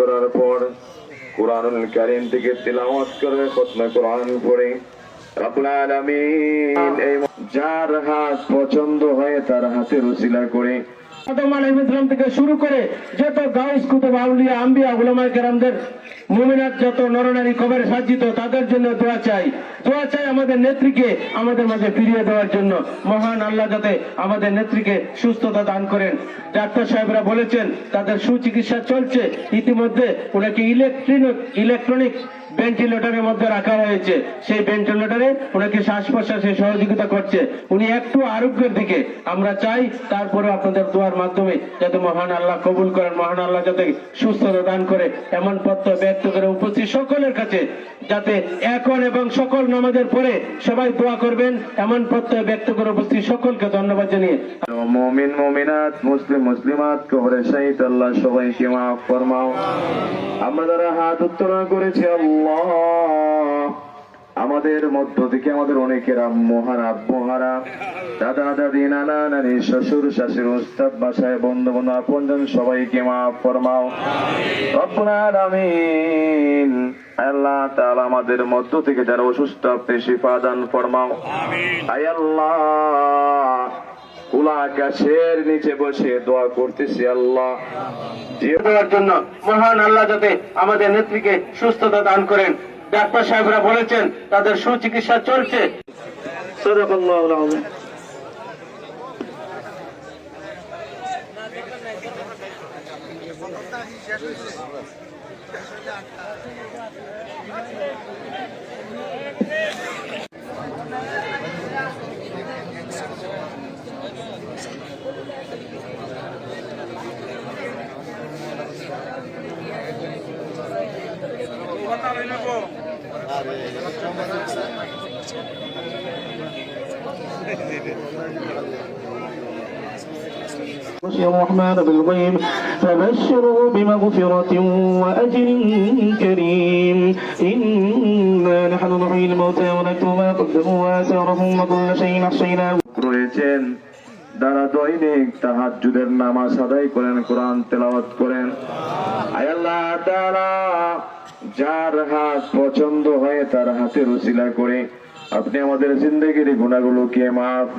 করার পর কোরআনুল কারিম থেকে তিলাওয়াত করে খতমে কোরআন পড়ে। যার হাত পছন্দ হয় তার হাতে রসিলা করে। আদম আলাইহিস ইসলাম থেকে শুরু করে যত গাউস কুতুব, আউলিয়া, আম্বিয়া, উলামায়ে কেরামদের যত নরনারী কবরে তাদের জন্য দোয়া চাই। দোয়া চাই আমাদের নেত্রীকে আমাদের মাঝে ফিরিয়ে দেওয়ার জন্য। মহান আল্লাহ যাতে আমাদের নেত্রীকে সুস্থতা দান করেন। ডাক্তার সাহেবরা বলেছেন, তাদের সুচিকিৎসা চলছে। ইতিমধ্যে ওনাকে ইলেকট্রনিক ইলেকট্রনিক ভেন্টিলেটরের মধ্যে রাখা হয়েছে। সেই ভেন্টিলেটরে ওনাকে শ্বাস প্রশ্বাসে সহযোগিতা করছে। উনি একটু আরোগ্যের দিকে। আমরা চাই তারপরে আপনাদের দোয়ার মাধ্যমে যাতে মহান আল্লাহ কবুল করেন, মহান আল্লাহ যাতে সুস্থতা দান করে, এমন পত্র ব্যক্ত করে উপস্থিত সকলের কাছে যাতে এখন এবং সকল নামাজের পরে সবাই দোয়া করবেন, এমন পত্র ব্যক্ত করে উপস্থিত সকলকে ধন্যবাদ জানিয়ে। মুমিন, মুমিনাত, মুসলিম, মুসলিমাত কবরে শাহিদ, আল্লাহ সবাইকে মাফ ফরমাও। আমরা যারা হাত উত্তোলন করেছি, আল্লাহ। আমাদের মধ্য থেকে আমাদের অনেকের আম্মু হারা আব্বু। হারা দাদা, দাদি, নানা, নানি, শ্বশুর শাশুর উস্তাদ, বাসায় বন্ধু বন্ধু, আপনজন, সবাইকে মাফ ফরমাও। রব্বুল আলামিন, আল্লাহ আমাদের মধ্য থেকে যারা অসুস্থ, আপনি ফরমাও। আল্লাহ আকাশের নিচে বসে দোয়া করতেছি আল্লাহ। জন্য মহান আল্লাহ যাতে আমাদের নেত্রীকে সুস্থতা দান করেন। ডাক্তার সাহেবরা বলেছেন তাদের সুচিকিৎসা চলছে। সাদাকাল্লাহুল আযীম। خشي الرحمن بالغيب فبشره بمغفرة وأجر كريم إنا نحن نحيي الموتى ونكتب ما قدموا وآثارهم وكل شيء أحصيناه রয়েছেন যারা দৈনিক তাহাজ্জুদের নামাজ আদায় করেন কোরআন তেলাওয়াত করেন আয় আল্লাহ তাআলা যার হাত পছন্দ হয় তার হাতের রসিলা করে আপনি আমাদের জিন্দগির গুণাগুলোকে মাফ